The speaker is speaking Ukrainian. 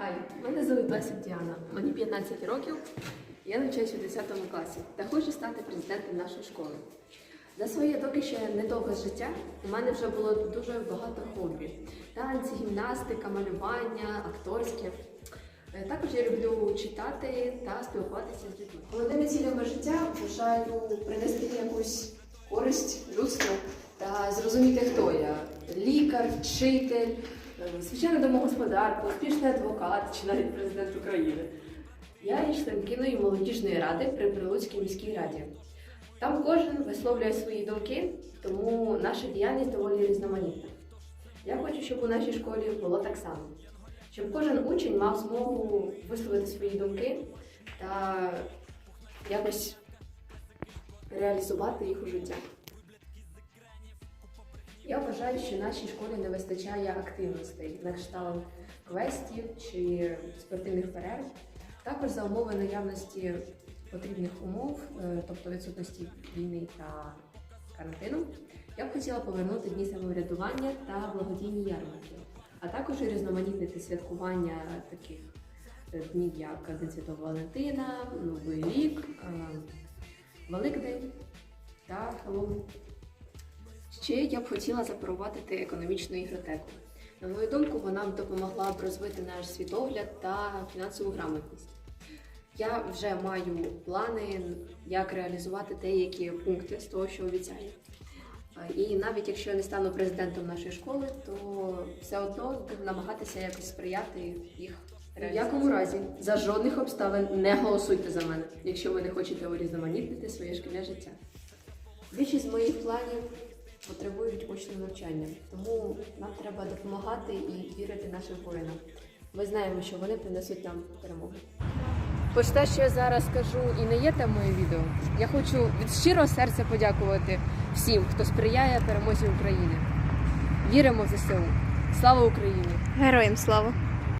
Хай, мене звуть Лесик Діана. Мені 15 років. Я навчаюся у 10 класі та хочу стати президентом нашої школи. За своє доки ще недовге життя у мене вже було дуже багато хобі: танці, гімнастика, малювання, акторське. Е, Також я люблю читати та спілкуватися з людьми. Головними цілями життя вважаю принести якусь користь людству та зрозуміти, хто я лікар, вчитель, е, священна домогосподарка, успішний адвокат чи навіть президент України. Я є членкиною молодіжної ради при Прилуцькій міській раді. Там кожен висловлює свої думки, тому наша діяльність доволі різноманітна. Я хочу, щоб у нашій школі було так само, щоб кожен учень мав змогу висловити свої думки та якось реалізувати їх у життя. Я вважаю, що нашій школі не вистачає активностей на кшталт квестів чи спортивних перерв. Також за умови наявності потрібних умов, е, тобто відсутності війни та карантину, я б хотіла повернути дні самоврядування та благодійні ярмарки, а також різноманітнити святкування таких е, днів, як День Святого Валентина, Новий рік, е, Великдень та Хеллоуін. Ще я б хотіла запровадити економічну ігротеку. На мою думку, вона б допомогла б розвити наш світогляд та фінансову грамотність. Я вже маю плани, як реалізувати деякі пункти з того, що обіцяю. І навіть якщо я не стану президентом нашої школи, то все одно буду намагатися якось сприяти їх. В якому разі за жодних обставин не голосуйте за мене, якщо ви не хочете урізноманітнити своє шкільне життя. Більшість з моїх планів потребують очного навчання, тому нам треба допомагати і вірити нашим воїнам. Ми знаємо, що вони принесуть нам перемогу. Хоч те, що я зараз скажу, і не є темою відео, я хочу від щирого серця подякувати всім, хто сприяє перемозі України. Віримо в ЗСУ. Слава Україні! Героям слава!